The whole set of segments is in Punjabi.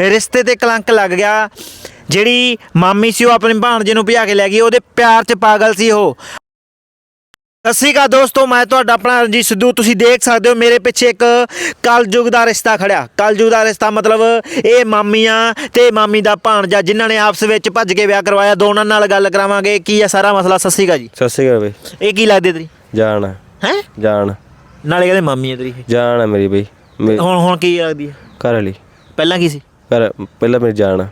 ਰਿਸ਼ਤੇ ਤੇ ਕਲੰਕ ਲੱਗ ਗਿਆ। ਜਿਹੜੀ ਮਾਮੀ ਸੀ ਉਹ ਆਪਣੇ ਭਾਣਜੇ ਨੂੰ ਭਜਾ ਕੇ ਲੈ ਗਈ ਉਹਦੇ ਪਿਆਰ 'ਚ ਪਾਗਲ ਸੀ ਉਹ। ਸ਼੍ਰੀ ਅਕਾਲ ਦੋਸਤੋ ਮੈਂ ਤੁਹਾਡਾ ਆਪਣਾ ਰਣਜੀਤ ਸਿੱਧੂ। ਤੁਸੀਂ ਦੇਖ ਸਕਦੇ ਹੋ ਮੇਰੇ ਪਿੱਛੇ ਇੱਕ ਕਲਯੁਗ ਦਾ ਰਿਸ਼ਤਾ ਖੜਿਆ। ਕਲਯੁਗ ਦਾ ਰਿਸ਼ਤਾ ਮਤਲਬ ਇਹ ਮਾਮੀਆਂ ਤੇ ਮਾਮੀ ਦਾ ਭਾਣਜਾ ਜਿਨ੍ਹਾਂ ਨੇ ਆਪਸ ਵਿੱਚ ਭੱਜ ਕੇ ਵਿਆਹ ਕਰਵਾਇਆ। ਦੋਨਾਂ ਨਾਲ ਗੱਲ ਕਰਾਵਾਂਗੇ ਕੀ ਹੈ ਸਾਰਾ ਮਸਲਾ? ਸ਼੍ਰੀ ਅਕਾਲ ਜੀ। ਸਤਿ ਸ਼੍ਰੀ ਅਕਾਲ ਬਈ। ਇਹ ਕੀ ਲੱਗਦੀ ਤੇਰੀ? ਜਾਨ ਆ, ਹੈ? ਜਾਨ। ਨਾਲੇ ਕਹਿੰਦੇ ਮਾਮੀ ਹੈ ਤੇਰੀ ਇਹ। ਜਾਨ ਆ ਮੇਰੀ ਬਈ। ਮੇਰੀ ਹੁਣ ਹੁਣ ਕੀ ਲੱਗਦੀ ਹੈ ਘਰ ਵਾਲੀ। ਪਹਿਲਾਂ ਕੀ ਸੀ? ਘਰ ਪਹਿਲਾਂ ਮੇਰੀ ਜਾਨ ਆ।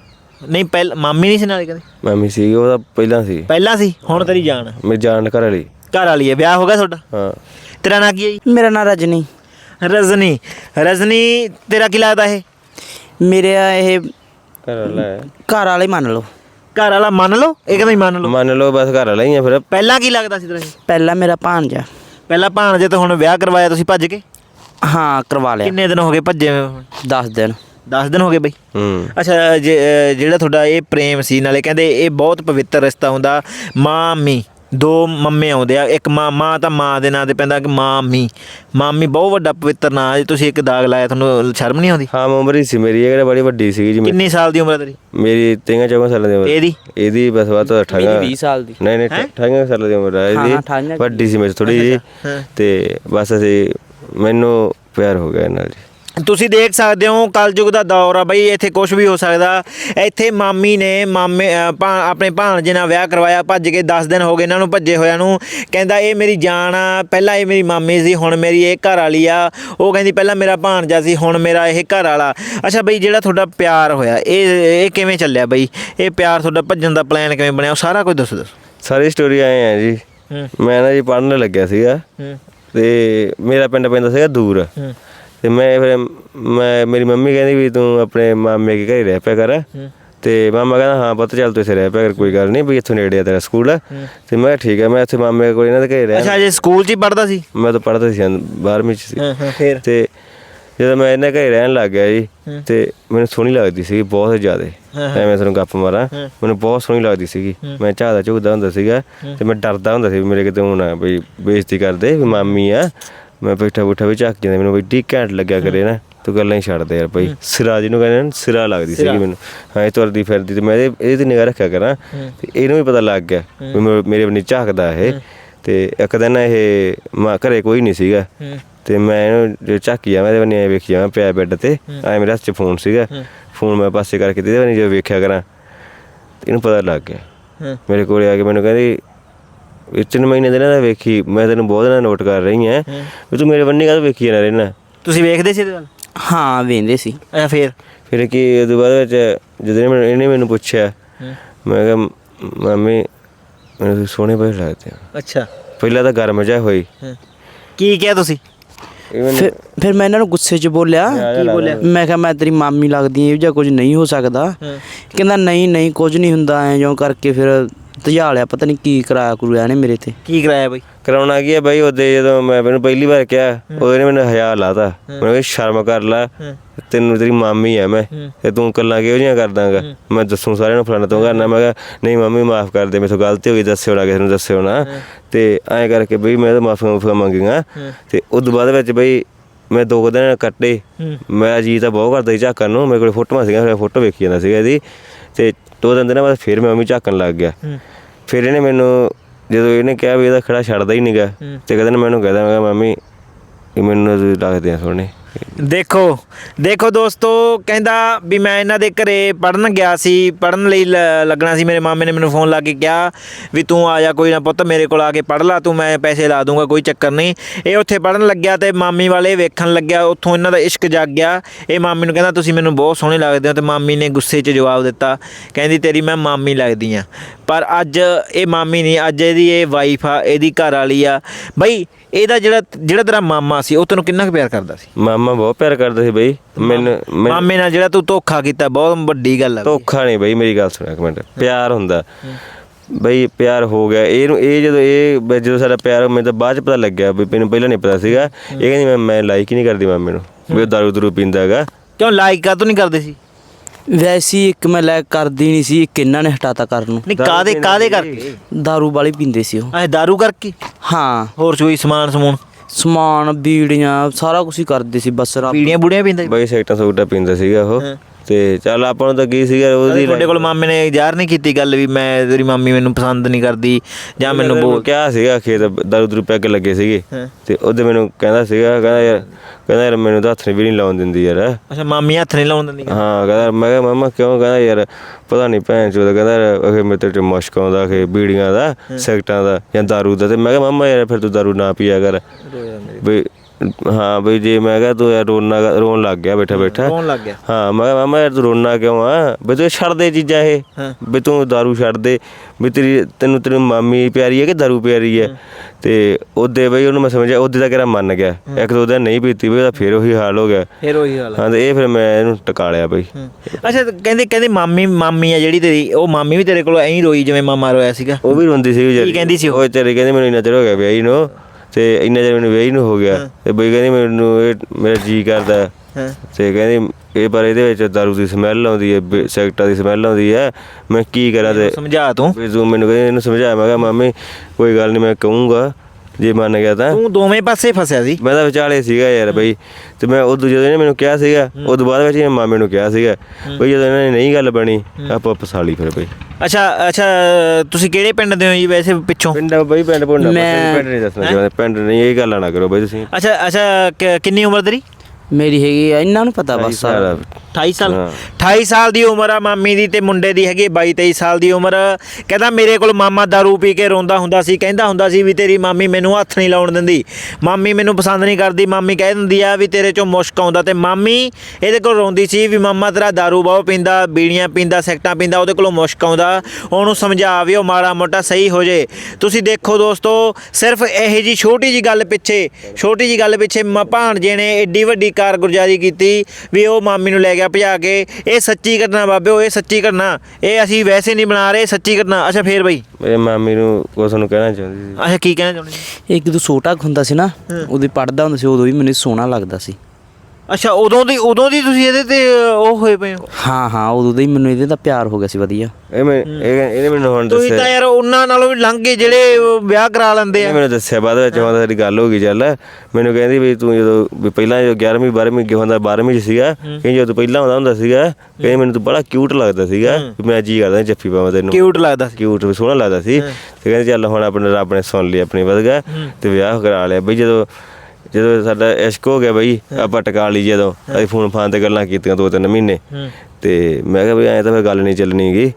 ਨਹੀਂ ਪਹਿਲ ਮਾਮੀ ਨਹੀਂ ਸੀ ਨਾਲੇ ਕਹਿੰਦੇ ਮਾਮੀ ਸੀ ਉਹਦਾ ਪਹਿਲਾਂ ਸੀ। ਪਹਿਲਾਂ ਸੀ ਹੁਣ ਤੇਰੀ ਜਾਨ। ਮੇਰੀ ਜਾਨ ਘਰ ਵਾਲੀ। ਘਰ ਵਾਲੀ ਹੈ ਵਿਆਹ ਹੋ ਗਿਆ ਤੁਹਾਡਾ? ਹਾਂ। ਤੇਰਾ ਨਾਂ ਕੀ ਹੈ ਜੀ? ਮੇਰਾ ਨਾਂ ਰਜਨੀ। ਰਜਨੀ। ਰਜਨੀ ਤੇਰਾ ਕੀ ਲੱਗਦਾ ਇਹ? ਮੇਰਾ ਇਹ ਘਰ ਵਾਲਾ ਹੈ। ਘਰ ਵਾਲੇ ਮੰਨ ਲਓ। ਘਰ ਵਾਲਾ ਮੰਨ ਲਓ? ਇਹ ਕਹਿੰਦਾ ਹੀ ਮੰਨ ਲਓ। ਮੰਨ ਲਓ ਬਸ ਘਰ ਵਾਲਾ ਹੀ ਆ ਫਿਰ। ਪਹਿਲਾਂ ਕੀ ਲੱਗਦਾ ਸੀ ਤੇਰਾ ਇਹ? ਪਹਿਲਾਂ ਮੇਰਾ ਭਾਣਜਾ। ਪਹਿਲਾਂ ਭਾਣਜੇ ਤੇ ਹੁਣ ਵਿਆਹ ਕਰਵਾਇਆ ਤੁਸੀਂ ਭੱਜ ਕੇ? ਹਾਂ ਕਰਵਾ ਲਿਆ। ਕਿੰਨੇ ਦਿਨ ਹੋ ਗਏ ਭੱਜੇ ਹੋਏ ਹੁਣ? 10 ਦਿਨ। 10 ਦਿਨ ਹੋ ਗਏ ਬਈ। ਹੂੰ। ਅੱਛਾ ਜੇ- ਜਿਹੜਾ ਤੁਹਾਡਾ ਇਹ ਪ੍ਰੇਮ ਸੀ ਨਾਲੇ ਕਹਿੰਦੇ ਇਹ ਬਹੁਤ ਪਵਿੱਤਰ ਰਿਸ਼ਤਾ ਹੁੰਦਾ। ਮਾਮੀ ਦੋ ਮੰਮੇ ਆਉਂਦੇ ਆ। ਇੱਕ ਮਾਂ ਮਾਂ ਤਾਂ ਮਾਂ ਦੇ ਨਾਂ ਤੇ ਪੈਂਦਾ ਕਿ ਮਾਮੀ। ਮਾਮੀ ਬਹੁਤ ਵੱਡਾ ਪਵਿੱਤਰ ਨਾਂ ਹੈ ਤੁਸੀਂ ਇੱਕ ਦਾਗ ਲਾਇਆ ਤੁਹਾਨੂੰ ਸ਼ਰਮ ਨਹੀਂ ਆਉਂਦੀ? ਹਾਂ ਉਮਰ ਹੀ ਸੀ ਮੇਰੀ ਇਹ ਕਿਹੜਾ ਬੜੀ ਵੱਡੀ ਸੀਗੀ ਜੀ ਮੇਰੀ- ਕਿੰਨੀ ਸਾਲ ਦੀ ਉਮਰ ਹੈ ਤੇਰੀ? ਮੇਰੀ 13 14 ਸਾਲਾਂ ਦੀ ਉਮਰ। ਇਹਦੀ? ਇਹਦੀ ਬਸ ਬਾਤ 18 ਮੇਰੀ 20 ਸਾਲ ਦੀ। ਨਹੀਂ ਨਹੀਂ 18 ਸਾਲਾਂ ਦੀ ਉਮਰ ਆ ਹਾਂ, ਇਹਦੀ 18 ਵੱਡੀ ਸੀ ਮੇਰੀ ਥੋੜੀ ਜੀ। ਤੇ ਬਸ ਅਸੀਂ ਮੈਨੂੰ ਪਿਆਰ ਹੋ ਗਿਆ ਇਹਨਾਂ ਨਾਲ ਜੀ ਤੁਸੀਂ ਦੇਖ ਸਕਦੇ ਹੋ ਕਲਯੁਗ ਦਾ ਦੌਰ ਆ ਬਈ ਇੱਥੇ ਕੁਝ ਵੀ ਹੋ ਸਕਦਾ। ਇੱਥੇ ਮਾਮੀ ਨੇ ਮਾਮੇ ਆਪਣੇ ਭਾਣਜੇ ਨਾਲ ਵਿਆਹ ਕਰਵਾਇਆ ਭੱਜ ਕੇ 10 ਦਿਨ ਹੋ ਗਏ ਇਹਨਾਂ ਨੂੰ ਭੱਜੇ ਹੋਇਆਂ ਨੂੰ। ਕਹਿੰਦਾ ਇਹ ਮੇਰੀ ਜਾਨ ਆ ਪਹਿਲਾਂ ਇਹ ਮੇਰੀ ਮਾਮੀ ਸੀ ਹੁਣ ਮੇਰੀ ਇਹ ਘਰ ਵਾਲੀ ਆ। ਉਹ ਕਹਿੰਦੀ ਪਹਿਲਾਂ ਮੇਰਾ ਭਾਣਜਾ ਸੀ ਹੁਣ ਮੇਰਾ ਇਹ ਘਰ ਵਾਲਾ ਅੱਛਾ ਬਈ ਜਿਹੜਾ ਤੁਹਾਡਾ ਪਿਆਰ ਹੋਇਆ ਇਹ ਇਹ ਕਿਵੇਂ ਚੱਲਿਆ ਬਈ? ਇਹ ਪਿਆਰ ਤੁਹਾਡਾ ਭੱਜਣ ਦਾ ਪਲਾਨ ਕਿਵੇਂ ਬਣਿਆ? ਉਹ ਸਾਰਾ ਕੁਝ ਦੱਸੋ ਦੱਸੋ। ਸਾਰੀ ਸਟੋਰੀ ਆਏ ਆ ਜੀ। ਮੈਂ ਨਾ ਜੀ ਪੜ੍ਹਨ ਲੱਗਿਆ ਸੀਗਾ ਤੇ ਮੇਰਾ ਪਿੰਡ ਪੈਂਦਾ ਸੀਗਾ ਦੂਰ। ਤੇ ਮੈਂ ਫਿਰ ਮੈਂ ਮੇਰੀ ਮੰਮੀ ਕਹਿੰਦੀ ਵੀ ਤੂੰ ਆਪਣੇ ਮਾਮੇ ਕੇ ਘਰੇ ਰਹਿ ਪਿਆ ਕਰ। ਤੇ ਮਾਮਾ ਕਹਿੰਦਾ ਹਾਂ ਪੁੱਤ ਚੱਲ ਤੂੰ ਇੱਥੇ ਰਹਿ ਪਿਆ ਕਰ ਕੋਈ ਗੱਲ ਨਹੀਂ ਵੀ ਇੱਥੋਂ ਨੇੜੇ ਆ ਤੇਰਾ ਸਕੂਲ। ਤੇ ਮੈਂ ਕਿਹਾ ਠੀਕ ਹੈ ਮੈਂ ਇੱਥੇ ਮਾਮੇ ਕੋਲ ਇਹਨਾਂ ਦੇ ਘਰੇ ਰਹਿ ਅੱਛਾ ਜੇ ਸਕੂਲ 'ਚ ਹੀ ਪੜਦਾ ਸੀ? ਮੈਂ ਤਾਂ ਪੜ੍ਹਦਾ ਸੀ 12ਵੀਂ ਚ ਸੀ। ਫੇਰ? ਤੇ ਜਦੋਂ ਮੈਂ ਇਹਨਾਂ ਘਰੇ ਰਹਿਣ ਲੱਗ ਗਿਆ ਜੀ ਤੇ ਮੈਨੂੰ ਸੋਹਣੀ ਲੱਗਦੀ ਸੀ ਬਹੁਤ ਜ਼ਿਆਦਾ। ਐਵੇਂ ਤੁਹਾਨੂੰ ਗੱਪ ਮਾਰਾਂ ਮੈਨੂੰ ਬਹੁਤ ਸੋਹਣੀ ਲੱਗਦੀ ਸੀਗੀ। ਮੈਂ ਝਾਦਾ ਝੁਕਦਾ ਹੁੰਦਾ ਸੀਗਾ ਤੇ ਮੈਂ ਡਰਦਾ ਹੁੰਦਾ ਸੀ ਵੀ ਮੇਰੇ ਕਿਤੇ ਹੁਣ ਬਈ ਬੇਇੱਜ਼ਤੀ ਕਰਦੇ ਵੀ ਮਾਮੀ ਆ ਮੈਂ ਬੈਠਾ ਬੈਠਾ ਵੀ ਝੱਕ ਜਾਂਦਾ ਮੈਨੂੰ ਬਈ ਘੈਂਟ ਲੱਗਿਆ ਕਰੇ ਨਾ ਤੂੰ ਗੱਲਾਂ ਹੀ ਛੱਡ ਦੇ ਯਾਰ ਭਾਈ ਸਿਰਾ ਜਿਹਨੂੰ ਕਹਿੰਦੇ ਨੇ ਸਿਰਾ ਲੱਗਦੀ ਸੀਗੀ ਮੈਨੂੰ। ਹਾਂ ਇਹ ਤੁਰਦੀ ਫਿਰਦੀ ਤੇ ਮੈਂ ਇਹਦੇ ਇਹਦੀ ਨਿਗਾਹ ਰੱਖਿਆ ਕਰਾਂ ਤੇ ਇਹਨੂੰ ਵੀ ਪਤਾ ਲੱਗ ਗਿਆ ਵੀ ਮੇਰੇ- ਬੰਨੀ ਝਾਕਦਾ ਇਹ। ਤੇ ਇੱਕ ਦਿਨ ਇਹ ਮਾਂ ਘਰੇ ਕੋਈ ਨਹੀਂ ਸੀਗਾ। ਤੇ ਮੈਂ ਇਹਨੂੰ ਜੋ ਝਾਕੀ ਜਾਵਾਂ ਇਹਦੇ ਬੰਨੀ ਵੇਖੀ ਜਾਵਾਂ ਪਿਆ ਬੈੱਡ ਤੇ। ਐ ਮੇਰੇ ਹੱਥ 'ਚ ਫੋਨ ਸੀਗਾ। ਫੋਨ ਮੈਂ ਪਾਸੇ ਕਰਕੇ ਤੇ ਬੰਨੀ ਜੋ ਵੇਖਿਆ ਕਰਾਂ। ਤੇ ਇਹਨੂੰ ਪਤਾ ਲੱਗ ਗਿਆ। ਮੇਰੇ ਕੋਲੇ ਆ ਕੇ ਮੈਨੂੰ ਕਹਿੰਦੀ ਇਹ ਤਿੰਨ ਮਹੀਨੇ ਦਾ ਵੇਖੀ ਮੈਂ ਤੈਨੂੰ ਬਹੁਤ ਦਿਨਾਂ ਨੋਟ ਕਰ ਰਹੀ ਐ ਵੀ ਤੂੰ ਮੇਰੇ ਬੰਨੀ ਕਾਹਤੋਂ ਵੇਖੀ ਨਾ ਰਹਿਣਾ? ਤੁਸੀਂ ਵੇਖਦੇ ਸੀ ਇਹਦੇ ਵੱਲ ਹਾਂ ਵੇਂਦੇ ਸੀ। ਅੱਛਾ ਫੇਰ? ਫਿਰ ਕੀ ਉਹਦੇ ਬਾਅਦ ਵਿੱਚ ਜਦੋਂ ਇਹਨੇ ਮੈਨੂੰ- ਇਹਨੇ ਮੈਨੂੰ ਪੁੱਛਿਆ ਮੈਂ ਕਿਹਾ ਮੰਮੀ ਮੈਨੂੰ ਸੋਹਣੇ ਬੜੇ ਲੱਗਦੇ ਆ ਅੱਛਾ। ਪਹਿਲਾਂ ਤਾਂ ਗਰਮ ਜਿਹਾ ਹੋਈ। ਕੀ ਕਿਹਾ ਤੁਸੀਂ? ਫਿਰ ਫਿਰ ਮੈਂ ਇਹਨਾਂ ਨੂੰ ਗੁੱਸੇ 'ਚ ਬੋਲਿਆ ਕੀ ਬੋਲਿਆ? ਮੈਂ ਕਿਹਾ ਮੈਂ ਤੇਰੀ ਮਾਮੀ ਲੱਗਦੀ ਐ ਇਹ ਜਿਹਾ ਕੁਝ ਨਹੀਂ ਹੋ ਸਕਦਾ। ਕਹਿੰਦਾ ਨਹੀਂ ਨਹੀਂ ਕੁਝ ਨਹੀਂ ਹੁੰਦਾ ਐ ਜਿਉਂ ਕਰਕੇ ਫਿਰ ਧਿਆਲਿਆ ਪਤਾ ਨਹੀਂ ਕੀ ਕਰਾਇਆ ਕਰੂਆ ਨੇ ਮੇਰੇ ਤੇ। ਕੀ ਕਰਾਇਆ ਬਈ? ਕਰਾਉਣਾ ਕੀ ਹੈ ਬਾਈ ਉਹਦੇ ਜਦੋਂ ਮੈਂ ਮੈਨੂੰ ਪਹਿਲੀ ਵਾਰ ਕਿਹਾ ਉਹਨੇ ਮੈਨੂੰ ਹਯਾ ਲਾਤਾ। ਮੈਂ ਕਿਹਾ ਸ਼ਰਮ ਕਰ ਲੈ ਤੈਨੂੰ ਤੇਰੀ ਮਾਮੀ ਐ ਮੈਂ ਤੇ ਤੂੰ ਕੱਲਾ ਕਿਹੋ ਜਿਹੀਆਂ ਕਰਦਾਂਗਾ ਮੈਂ ਦੱਸੂ ਸਾਰਿਆਂ ਨੂੰ ਫਲਾਣਾ ਤੋਂ ਕਰਨਾ। ਮੈਂ ਕਿਹਾ ਨਹੀਂ ਮੰਮੀ ਮਾਫ ਕਰ ਦੇ ਮੇਥੋਂ ਗਲਤੀ ਹੋ ਗਈ ਦੱਸਿਓ ਨਾ ਕਿਸੇ ਨੂੰ ਦੱਸਿਓ ਨਾ। ਤੇ ਐਂ ਕਰਕੇ ਬਈ ਮੈਂ ਤਾਂ ਮਾਫੀ ਮਾਫੀ ਮੰਗੀਆਂ। ਤੇ ਉਸ ਤੋਂ ਬਾਅਦ ਵਿੱਚ ਬਈ ਮੈਂ ਦੋ ਦਿਨ ਕੱਟੇ। ਮੈਂ ਜੀ ਤਾਂ ਬਹੁਤ ਕਰਦਾ ਸੀ ਝਾਕਣ ਨੂੰ ਮੇਰੇ ਕੋਲ ਫੋਟੋਆਂ ਸੀਗੀਆਂ ਫਿਰ ਫੋਟੋ ਵੇਖੀ ਜਾਂਦਾ ਸੀਗਾ ਇਹਦੀ। ਤੇ ਦੋ ਦਿਨ ਦਿਨਾਂ ਬਾਅਦ ਫਿਰ ਮੈਂ ਮੰਮੀ ਝਾਕਣ ਲੱਗ ਗਿਆ। ਫਿਰ ਇਹਨੇ ਮੈਨੂੰ ਜਦੋਂ ਇਹਨੇ ਕਿਹਾ ਵੀ ਇਹਦਾ ਖੜਾ ਛੱਡਦਾ ਹੀ ਨਹੀਂਗਾ ਤੇ ਨਾ ਮੈਨੂੰ ਕਹਿੰਦਾ ਮੈਂ ਮੰਮੀ ਇਹ ਮੈਨੂੰ ਤੁਸੀਂ ਲੱਗਦੇ ਆ ਸੋਹਣੇ। ਦੇਖੋ ਦੇਖੋ ਦੋਸਤੋ, ਕਹਿੰਦਾ ਵੀ ਮੈਂ ਇਹਨਾਂ ਦੇ ਘਰੇ ਪੜਨ ਗਿਆ ਸੀ ਪੜਨ ਲਈ ਲ- ਲੱਗਣਾ ਸੀ। ਮੇਰੇ ਮਾਮੇ ਨੇ ਮੈਨੂੰ ਫੋਨ ਲਾ ਕੇ ਕਿਹਾ ਵੀ ਤੂੰ ਆ ਜਾ, ਕੋਈ ਨਾ ਪੁੱਤ, ਮੇਰੇ ਕੋਲ ਆ ਕੇ ਪੜ ਲਾ, ਤੂੰ ਮੈਂ ਪੈਸੇ ਲਾ ਦੂੰਗਾ, ਕੋਈ ਚੱਕਰ ਨਹੀਂ। ਇਹ ਉੱਥੇ ਪੜਨ ਲੱਗਿਆ ਤੇ ਮਾਮੀ ਵਾਲੇ ਵੇਖਣ ਲੱਗਿਆ, ਉੱਥੋਂ ਇਹਨਾਂ ਦਾ ਇਸ਼ਕ ਜਾਗ ਗਿਆ। ਇਹ ਮਾਮੀ ਨੂੰ ਕਹਿੰਦਾ, ਤੁਸੀਂ ਮੈਨੂੰ ਬਹੁਤ ਸੋਹਣੇ ਲੱਗਦੇ ਹੋ। ਤੇ ਮਾਮੀ ਨੇ ਗੁੱਸੇ 'ਚ ਜਵਾਬ ਦਿੱਤਾ, ਕਹਿੰਦੀ, ਤੇਰੀ ਮੈਂ ਮਾਮੀ ਲੱਗਦੀ ਆ। ਪਰ ਅੱਜ ਇਹ ਮਾਮੀ ਨਹੀਂ, ਅੱਜ ਇਹਦੀ ਇਹ ਵਾਈਫ ਆ, ਇਹਦੀ ਘਰ ਵਾਲੀ ਆ। ਬਈ, ਇਹਦਾ ਜਿਹੜਾ ਜਿਹੜਾ ਤੇਰਾ ਮਾਮਾ ਸੀ, ਉਹ ਤੈਨੂੰ ਕਿੰਨਾ ਕੁ ਪਿਆਰ ਕਰਦਾ ਸੀ? ਮਾਮਾ ਬਹੁਤ ਪਿਆਰ ਕਰਦਾ ਸੀ ਬਈ। ਮੈਨੂੰ ਮੈਂ- ਮਾਮੇ ਨਾਲ ਜਿਹੜਾ ਤੂੰ ਧੋਖਾ ਕੀਤਾ ਬਹੁਤ ਵੱਡੀ ਗੱਲ ਆ ਧੋਖਾ ਨਹੀਂ ਬਈ ਮੇਰੀ ਗੱਲ ਸੁਣ ਇੱਕ ਪਿਆਰ ਹੁੰਦਾ। ਬਈ ਪਿਆਰ ਹੋ ਗਿਆ। ਇਹਨੂੰ ਇਹ ਜਦੋਂ ਇਹ ਜਦੋਂ ਸਾਡਾ ਪਿਆਰ ਮੈਨੂੰ ਤਾਂ ਬਾਅਦ ਚ ਪਤਾ ਲੱਗਿਆ ਵੀ ਮੈਨੂੰ ਪਹਿਲਾਂ ਨਹੀਂ ਪਤਾ ਸੀਗਾ। ਇਹ ਕਹਿੰਦੀ ਮੈਂ ਮੈਂ ਲਾਈਕ ਹੀ ਨਹੀਂ ਕਰਦੀ ਮਾਮੇ ਨੂੰ। ਵੀ ਉਹ ਦਾਰੂ ਦਰੂ ਪੀਂਦਾ ਕਿਉਂ ਲਾਈਕ ਕਾ ਤੂੰ ਨਹੀਂ ਕਰਦੇ ਸੀ? ਵੈਸੀ ਇੱਕ ਮੈਂ ਲੈ ਕਰਦੀ ਨਹੀਂ ਸੀ ਇੱਕ ਇਹਨਾਂ ਨੇ ਹਟਾਤਾ ਕਰਨ ਨੂੰ। ਨਹੀਂ ਕਾਦੇ ਕਾਦੇ ਕਰਕੇ? ਦਾਰੂ ਵਾਲੀ ਪੀਂਦੇ ਸੀ ਉਹ। ਅਸੀਂ दारू ਕਰਕੇ? ਹਾਂ। ਹੋਰ ਕੋਈ ਸਮਾਨ ਸਮੂਨ? ਸਮਾਨ ਬੀੜੀਆਂ ਸਾਰਾ ਕੁਝ ਹੀ ਕਰਦੇ ਸੀ ਬਸ ਰੱਬ ਪੀੜੀਆਂ ਬੁੜੀਆਂ ਪੀਂਦਾ ਸੀ? ਬਈ ਸੈਕਟਾਂ ਸੂਟਾ ਪੀਂਦਾ ਸੀਗਾ ਉਹ ਤੇ ਚੱਲ ਆਪਾਂ ਨੂੰ ਤਾਂ ਕੀ ਸੀਗਾ ਉਹਦੀ ਤੁਹਾਡੇ ਕੋਲ ਮਾਮੇ ਨੇ ਜ਼ਾਹਰ ਨਹੀਂ ਕੀਤੀ ਗੱਲ ਵੀ ਮੈਂ ਤੇਰੀ ਮਾਮੀ ਮੈਨੂੰ ਪਸੰਦ ਨਹੀਂ ਕਰਦੀ ਜਾਂ ਮੈਨੂੰ ਬੋਲ ਕਿਹਾ ਸੀਗਾ ਖੇਤ ਦਾਰੂ ਦਰੂ ਪੈਗ ਲੱਗੇ ਸੀਗੇ। ਤੇ ਉਹਦੇ ਮੈਨੂੰ ਕਹਿੰਦਾ ਸੀਗਾ ਕਹਿੰਦਾ ਯਾਰ ਕਹਿੰਦਾ ਯਾਰ ਮੈਨੂੰ ਤਾਂ ਹੱਥ ਵੀ ਨਹੀਂ ਲਾਉਣ ਦਿੰਦੀ ਯਾਰ। ਅੱਛਾ ਮਾਮੀ ਹੱਥ ਨਹੀਂ ਲਾਉਣ ਦਿੰਦੀ। ਹਾਂ ਕਹਿੰਦਾ ਮੈਂ ਕਿਹਾ ਮਾਮਾ ਕਿਉਂ? ਕਹਿੰਦਾ ਯਾਰ ਪਤਾ ਨਹੀਂ ਭੈਣ ਚੋਦ ਕਹਿੰਦਾ ਅਖੇ ਮੇਰੇ ਤੇ ਮੁਸ਼ਕ ਆਉਂਦਾ ਕਿ ਬੀੜੀਆਂ ਦਾ ਸਿਗਟਾਂ ਦਾ ਜਾਂ ਦਾਰੂ ਦਾ। ਤੇ ਮੈਂ ਕਿਹਾ ਮਾਮਾ ਯਾਰ ਫਿਰ ਤੂੰ ਦਾਰੂ ਨਾ ਪੀਆ ਕਰ। ਵੀ ਹਾਂ ਬਈ ਜੇ ਮੈਂ ਕਿਹਾ ਤੂੰ ਯਾਰ ਰੋਣਾ ਰੋਣ ਲੱਗ ਗਿਆ ਬੈਠਾ ਬੈਠਾ ਕੌਣ ਲੱਗ ਗਿਆ ਹਾਂ ਮੈਂ ਕਿਹਾ ਮਾਮਾ ਯਾਰ ਤੂੰ ਰੋਣਾ ਕਿਉਂ ਆ ਵੀ ਤੂੰ ਛੱਡ ਦੇ ਚੀਜ਼ਾਂ ਇਹ ਹਾਂ। ਵੀ ਤੂੰ दारू ਛੱਡ ਦੇ ਵੀ ਤੇਰੀ ਤੈਨੂੰ ਤੇਰੀ ਮਾਮੀ ਪਿਆਰੀ ਹੈ ਕਿ दारू ਪਿਆਰੀ ਹੈ ਤੇ ਉਹਦੇ ਬਈ ਉਹਨੂੰ ਮੈਂ ਸਮਝਿਆ ਉਹਦੇ ਦਾ ਕਿਹੜਾ ਮੰਨ ਗਿਆ ਇੱਕ ਦੋ ਦਿਨ ਨਹੀਂ ਪੀਤੀ ਬਈ ਉਹਦਾ ਫੇਰ ਉਹੀ ਹਾਲ ਹੋ ਗਿਆ ਫਿਰ ਉਹੀ ਹਾਲ ਹਾਂ ਤੇ ਇਹ ਫਿਰ ਮੈਂ ਇਹਨੂੰ ਟਕਾ ਲਿਆ ਬਈ ਅੱਛਾ ਤੇ ਕਹਿੰਦੇ ਕਹਿੰਦੇ ਮਾਮੀ ਮਾਮੀ ਆ ਜਿਹੜੀ ਤੇਰੀ ਉਹ ਮਾਮੀ ਵੀ ਤੇਰੇ ਕੋਲ ਐਂ ਹੀ ਰੋਈ ਜਿਵੇਂ ਮਾਮਾ ਰੋਇਆ ਸੀਗਾ ਉਹ ਵੀ ਰੋਂਦੀ ਸੀ ਵਿਚਾਰੀ ਕਹਿੰਦੀ ਸੀ ਉਹ? ਉਹ ਤੇਰੇ ਕਹਿੰਦੀ ਮੈਨੂੰ ਇੰਨਾ ਚਿਰ ਹੋ ਗਿਆ ਵਿਆਹੀ ਨੂੰ ਤੇ ਇੰਨਾ ਚਿਰ ਮੈਨੂੰ ਵਿਆਹੀ ਨੂੰ ਹੋ ਗਿਆ। ਤੇ ਬਈ ਕਹਿੰਦੀ ਮੈਨੂੰ ਇਹ ਮੇਰਾ ਜੀ ਕਰਦਾ। ਤੇ ਕਹਿੰਦੀ ਇਹ ਪਰ ਇਹਦੇ ਵਿੱਚ ਦਾਰੂ ਦੀ ਸਮੈਲ ਆਉਂਦੀ ਹੈ ਸਿਗਰਟਾਂ ਦੀ ਸਮੈਲ ਆਉਂਦੀ ਹੈ। ਮੈਂ ਕੀ ਕਰਾਂ ਤੇ ਸਮਝਾ ਤੂੰ। ਵੀ ਤੂੰ ਮੈਨੂੰ ਕਹਿੰਦੀ ਇਹਨੂੰ ਸਮਝਾਇਆ ਮੈਂ ਕਿਹਾ ਮਾਮੀ ਕੋਈ ਗੱਲ ਨਹੀਂ ਮੈਂ ਕਹੂੰਗਾ। ਜੇ ਮੰਨ ਗਿਆ ਤਾਂ। ਤੂੰ ਦੋਵੇਂ ਪਾਸੇ ਫਸਿਆ ਸੀ। ਮੈਂ ਤਾਂ ਵਿਚਾਲੇ ਸੀਗਾ ਯਾਰ ਬਈ। ਤੇ ਮੈਂ ਉਦੋਂ ਜਦੋਂ ਇਹਨੇ ਮੈਨੂੰ ਕਿਹਾ ਸੀਗਾ ਉਦੋਂ ਬਾਅਦ ਵਿੱਚ ਇਹਨੇ ਮਾਮੇ ਨੂੰ ਕਿਹਾ ਸੀਗਾ ਬਈ ਜਦੋਂ ਇਹਨਾਂ ਨੇ ਨਹੀਂ ਗੱਲ ਬਣੀ ਆਪਾਂ ਫਸਾਲੀ ਫਿਰ ਬਈ। ਅੱਛਾ ਅੱਛਾ ਤੁਸੀਂ ਕਿਹੜੇ ਪਿੰਡ ਦੇ ਹੋ ਜੀ ਵੈਸੇ ਪਿੱਛੋਂ? ਪਿੰਡ ਬਈ ਪਿੰਡ ਪੁੰਡ ਮੈਂ- ਪਿੰਡ ਨਹੀਂ ਦੱਸਣਾ ਚਾਹੁੰਦੇ ਪਿੰਡ ਨਹੀਂ ਇਹ ਗੱਲਾਂ ਨਾ ਕਰੋ ਬਈ ਤੁਸੀਂ। ਅੱਛਾ ਅੱਛਾ ਕਿੰਨੀ ਉਮਰ ਤੇਰੀ? ਮੇਰੀ ਹੈਗੀ ਆ ਇਹਨਾਂ ਨੂੰ ਪਤਾ ਬਸ ਸਾਰਾ 28 ਸਾਲ ਹਾਂ। 28 ਸਾਲ ਦੀ ਉਮਰ ਆ ਮਾਮੀ ਦੀ ਤੇ ਮੁੰਡੇ ਦੀ ਹੈਗੀ 22 23 ਸਾਲ ਦੀ ਉਮਰ ਕਹਿੰਦਾ ਮੇਰੇ ਕੋਲ ਮਾਮਾ दारू ਪੀ ਕੇ ਰੋਂਦਾ ਹੁੰਦਾ ਸੀ ਕਹਿੰਦਾ ਹੁੰਦਾ ਸੀ ਵੀ ਤੇਰੀ ਮਾਮੀ ਮੈਨੂੰ ਹੱਥ ਨਹੀਂ ਲਾਉਣ ਦਿੰਦੀ ਮਾਮੀ ਮੈਨੂੰ ਪਸੰਦ ਨਹੀਂ ਕਰਦੀ ਮਾਮੀ ਕਹਿ ਦਿੰਦੀ ਆ ਵੀ ਤੇਰੇ ਚੋਂ ਮੁਸ਼ਕ ਆਉਂਦਾ ਤੇ ਮਾਮੀ ਇਹਦੇ ਕੋਲ ਰੋਂਦੀ ਸੀ ਵੀ ਮਾਮਾ ਤੇਰਾ दारू ਬਹੁਤ ਪੀਂਦਾ ਬੀੜੀਆਂ ਪੀਂਦਾ ਸੈਕਟਾਂ ਪੀਂਦਾ ਉਹਦੇ ਕੋਲੋਂ ਮੁਸ਼ਕ ਆਉਂਦਾ ਉਹਨੂੰ ਸਮਝਾ ਵੀ ਉਹ ਮਾੜਾ ਮੋਟਾ ਸਹੀ ਹੋ ਜੇ ਤੁਸੀਂ ਦੇਖੋ ਦੋਸਤੋ ਸਿਰਫ ਇਹੋ ਜੀ ਛੋਟੀ ਜੀ ਗੱਲ ਪਿੱਛੇ ਛੋਟੀ ਜੀ ਗੱਲ ਪਿੱਛੇ ਮ- ਭਾਣਜੇ ਨੇ ਏਡੀ ਵੱਡੀ ਕਾਰਗੁਜ਼ਾਰੀ ਕੀਤੀ ਵੀ ਉਹ ਮਾਮੀ ਨੂੰ ਲੈ ਗਿਆ ਭਜਾ ਕੇ ਇਹ ਸੱਚੀ ਘਟਨਾ ਬਾਬਿਓ ਇਹ ਸੱਚੀ ਘਟਨਾ। ਇਹ ਅਸੀਂ ਵੈਸੇ ਨਹੀਂ ਬਣਾ ਰਹੇ ਸੱਚੀ ਘਟਨਾ। ਅੱਛਾ ਫੇਰ ਬਈ। ਮੇਰੇ ਮਾਮੀ ਨੂੰ ਕੁਛ ਨੂੰ ਕਹਿਣਾ ਚਾਹੁੰਦੀ ਸੀ। ਅੱਛਾ ਕੀ ਕਹਿਣਾ ਚਾਹੁੰਦੇ? ਇੱਕ ਜਦੋਂ ਛੋਟਾ ਹੁੰਦਾ ਸੀ ਨਾ ਉਹਦੀ ਪੜਦਾ ਹੁੰਦਾ ਸੀ ਉਦੋਂ ਵੀ ਮੈਨੂੰ ਸੋਹਣਾ ਲੱਗਦਾ ਸੀ। ਅੱਛਾ ਉਦੋਂ ਦੀ ਉਦੋਂ ਦੀ ਤੁਸੀਂ ਇਹਦੇ ਤੇ ਉਹ ਹੋਏ ਪਏ ਹੋ? ਹਾਂ ਹਾਂ ਉਦੋਂ ਦਾ ਹੀ ਮੈਨੂੰ ਇਹਦੇ ਦਾ ਪਿਆਰ ਹੋ ਗਿਆ ਸੀ ਵਧੀਆ। ਇਹ ਮੈਂ ਇਹ ਇਹਨੇ ਮੈਨੂੰ ਹੁਣ ਤੁਸੀਂ ਦੱਸਿਆ। ਤਾਂ ਯਾਰ ਉਹਨਾਂ ਨਾਲੋਂ ਵੀ ਲੰਘ ਗਏ ਜਿਹੜੇ ਵਿਆਹ ਕਰਾ ਲੈਂਦੇ ਇਹਨੇ ਆ ਮੈਨੂੰ ਦੱਸਿਆ ਬਾਅਦ ਵਿੱਚ ਹੁਣ ਸਾਡੀ ਗੱਲ ਹੋ ਗਈ ਚੱਲ। ਮੈਨੂੰ ਕਹਿੰਦੀ ਵੀ ਤੂੰ ਜਦੋਂ ਵੀ ਪਹਿਲਾਂ ਜਦੋਂ 11ਵੀਂ 12ਵੀਂ ਗਿਆ ਹੁੰਦਾ 12ਵੀਂ ਚ ਸੀਗਾ ਕਹਿੰਦੀ ਜਦੋਂ ਪਹਿਲਾਂ ਆਉਂਦਾ ਹੁੰਦਾ ਸੀਗਾ ਕਹਿੰਦੀ ਮੈਨੂੰ ਤੂੰ ਬੜਾ ਕਿਊਟ ਲੱਗਦਾ ਸੀਗਾ ਵੀ ਮੈਂ ਜੀ ਕਰਦਾ ਜੱਫੀ ਪਾਵਾਂ ਤੈਨੂੰ। ਕਿਊਟ ਲੱਗਦਾ ਸੀ। ਕਿਊਟ ਵੀ ਸੋਹਣਾ ਲੱਗਦਾ ਸੀ। ਤੇ ਕਹਿੰਦੇ ਚੱਲ ਹੁਣ ਆਪਣੇ ਰੱਬ ਨੇ ਸੁਣ ਲਈ ਆਪਣੀ ਵਧਗਾ ਤੇ ਵਿਆਹ ਕਰਾ ਲਿਆ। ਬਈ ਜਦੋਂ ਜਦੋਂ ਸਾਡਾ ਇਸ਼ਕ ਹੋ ਗਿਆ ਬਈ ਆਪਾਂ ਟਕਾ ਲਈ ਜਦੋਂ। ਅਸੀਂ ਫੋਨ ਫਾਨ ਤੇ ਗੱਲਾਂ ਕੀਤੀਆਂ ਦੋ ਤਿੰਨ ਮਹੀਨੇ। ਤੇ ਮੈਂ ਕਿਹਾ ਵੀ ਐਂ ਤਾਂ ਫਿਰ ਗੱਲ ਨਹੀਂ ਚੱਲਣੀਗੀ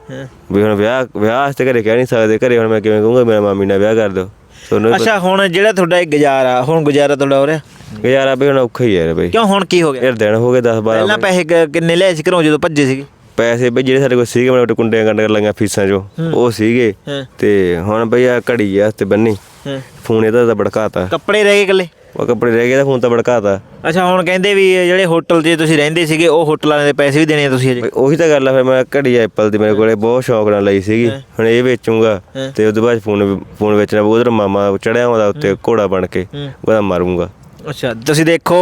ਵੀ ਹੁਣ ਵਿਆਹ ਵਿਆਹ ਵਾਸਤੇ ਘਰੇ ਕਹਿ ਨਹੀਂ ਸਕਦੇ। ਘਰੇ ਹੁਣ ਮੈਂ ਕਿਵੇਂ ਕਹੂੰਗਾ ਮੇਰਾ ਮਾਮੀ ਨਾਲ ਵਿਆਹ ਕਰ ਦਿਓ। ਤੁਹਾਨੂੰ ਅੱਛਾ ਹੁਣ ਜਿਹੜਾ ਤੁਹਾਡਾ ਇਹ ਗੁਜ਼ਾਰਾ ਹੁਣ ਗੁਜ਼ਾਰਾ ਤੁਹਾਡਾ ਹੋ ਰਿਹਾ? ਗੁਜ਼ਾਰਾ ਬਈ ਹੁਣ ਔਖਾ ਹੀ ਹੈ ਬਈ। ਕਿਉਂ ਹੁਣ ਕੀ ਹੋ ਗਿਆ? ਯਾਰ ਦਿਨ ਹੋ ਗਏ 10 12 ਪਹਿਲਾਂ ਪੈਸੇ ਕਿੰਨੇ ਲਿਆ ਸੀ ਘਰੋਂ ਜਦੋਂ ਭੱਜੇ ਸੀਗੇ? ਪੈਸੇ ਬਈ ਜਿਹੜੇ ਸਾਡੇ ਕੋਲ ਸੀਗੇ ਮੇਰੇ ਕੁੰਡੀਆਂ ਕੰਡ ਕਰ ਲਈਆਂ ਫੀਸਾਂ ਚੋਂ। ਉਹ ਸੀਗੇ। ਤੇ ਹੁਣ ਬਈ ਆ ਘੜੀ ਆ ਤੇ ਬੰਨੀ। ਫੋਨ ਇਹਦਾ ਤਾਂ ਭੜਕਾਤਾ। ਕੱਪੜੇ ਰਹਿ ਗਏ ਇਕੱਲੇ? ਉਹ ਕੱਪੜੇ ਰਹਿ ਗਏ ਤਾਂ ਫੋਨ ਤਾਂ ਭੜਕਾਤਾ। ਅੱਛਾ ਹੁਣ ਕਹਿੰਦੇ ਵੀ ਜਿਹੜੇ ਹੋਟਲ 'ਚ ਤੁਸੀਂ ਰਹਿੰਦੇ ਸੀਗੇ ਉਹ ਹੋਟਲ ਵਾਲਿਆਂ ਦੇ ਪੈਸੇ ਵੀ ਦੇਣੇ ਆ ਤੁਸੀਂ ਅਜੇ ਉਹੀ ਤਾਂ ਗੱਲ ਆ ਫਿਰ ਮੈਂ ਘੜੀ ਐਪਲ ਦੀ ਮੇਰੇ ਕੋਲੇ ਬਹੁਤ ਸ਼ੌਕ ਨਾਲ ਲਈ ਸੀਗੀ। ਹੁਣ ਇਹ ਵੇਚੂੰਗਾ ਤੇ ਉਹਦੇ ਬਾਅਦ ਫੋਨ ਫੋਨ ਵੇਚਣਾ ਉਧਰ ਮਾਮਾ ਚੜਿਆ ਹੁੰਦਾ ਉੱਤੇ ਘੋੜਾ ਬਣ ਕੇ ਉਹਦਾ ਮਾਰੂੰਗਾ। ਅੱਛਾ ਤੁਸੀਂ ਦੇਖੋ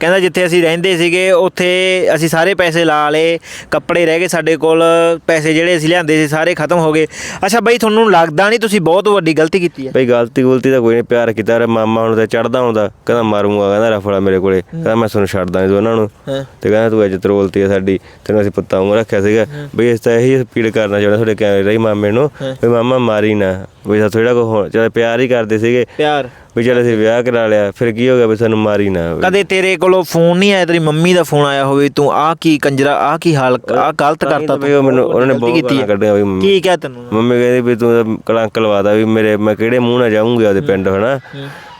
ਕਹਿੰਦਾ ਜਿੱਥੇ ਅਸੀਂ ਰਹਿੰਦੇ ਸੀਗੇ ਉੱਥੇ ਅਸੀਂ ਸਾਰੇ ਪੈਸੇ ਲਾ ਲਏ ਕੱਪੜੇ ਰਹਿ ਗਏ ਸਾਡੇ ਕੋਲ ਪੈਸੇ ਜਿਹੜੇ ਅਸੀਂ ਲਿਆਂਦੇ ਸੀ ਸਾਰੇ ਖਤਮ ਹੋ ਗਏ। ਅੱਛਾ ਬਈ ਤੁਹਾਨੂੰ ਲੱਗਦਾ ਨਹੀਂ ਤੁਸੀਂ ਬਹੁਤ ਵੱਡੀ ਗਲਤੀ ਕੀਤੀ ਹੈ? ਬਈ ਗਲਤੀ ਗੁਲਤੀ ਤਾਂ ਕੋਈ ਨਹੀਂ ਪਿਆਰ ਕੀਤਾ ਰ ਮਾਮਾ ਹੁਣ ਤੇ ਚੜਦਾ ਹੁੰਦਾ ਕਹਿੰਦਾ ਮਾਰੂੰਗਾ ਕਹਿੰਦਾ ਰਫੜਾ ਮੇਰੇ ਕੋਲੇ ਕਹਿੰਦਾ ਮੈਂ ਤੁਹਾਨੂੰ ਛੱਡਦਾ ਨਹੀਂ ਦੋਨਾਂ ਨੂੰ। ਤੇ ਕਹਿੰਦਾ ਤੂੰ ਇੱਜ਼ਤ ਰੋਲਤੀ ਹੈ ਸਾਡੀ ਤੈਨੂੰ ਅਸੀਂ ਪੁੱਤਾਂ ਵਾਂਗ ਰੱਖਿਆ ਸੀਗਾ। ਬਈ ਇਸ ਤਾਂ ਇਹੀ ਅਪੀਲ ਕਰਨਾ ਚਾਹੁੰਦਾ ਤੁਹਾਡੇ ਕੈਮਰੇ ਰਹੀ ਮਾਮੇ ਨੂੰ ਵੀ ਮਾਮਾ ਮਾਰੀ ਨਾ। ਵੀ ਥੋੜਾ ਕੋ ਚਲ ਪਿਆਰ ਹੀ ਕਰਦੇ ਸੀਗੇ। ਪਿਆਰ। ਵੀ ਚਲ ਅਸੀਂ ਵਿਆਹ ਕਰਾ ਲਿਆ ਫਿਰ ਕੀ ਹੋ ਗਿਆ ਵੀ ਸਾਨੂੰ ਮਾਰੀ ਨਾ ਕਦੇ ਤੇਰੇ ਕੋਲੋਂ ਫੋਨ ਨਹੀਂ ਆਇਆ ਤੇਰੀ ਮੰਮੀ ਦਾ ਫੋਨ ਆਇਆ ਹੋਵੇ ਤੂੰ ਆਹ ਕੀ ਕੰਜਰਾ ਆਹ ਕੀ ਹਾਲ ਆਹ ਗਲਤ ਕਰਤਾ ਉਹ ਮੈਨੂੰ ਉਹਨਾਂ ਨੇ ਬਹੁਤ ਗਾਲਾਂ। ਕੱਢੀਆਂ ਵੀ ਕੀ ਕਹਿ ਤੈਨੂੰ? ਮੰਮੀ ਕਹਿੰਦੀ ਵੀ ਤੂੰ ਤਾਂ ਕਲੰਕ ਲਵਾਦਾ ਵੀ ਮੇਰੇ ਮੈਂ ਕਿਹੜੇ ਮੂੰਹ ਨਾਲ ਜਾਊਂਗਾ ਉਹਦੇ ਪਿੰਡ ਹਨਾ?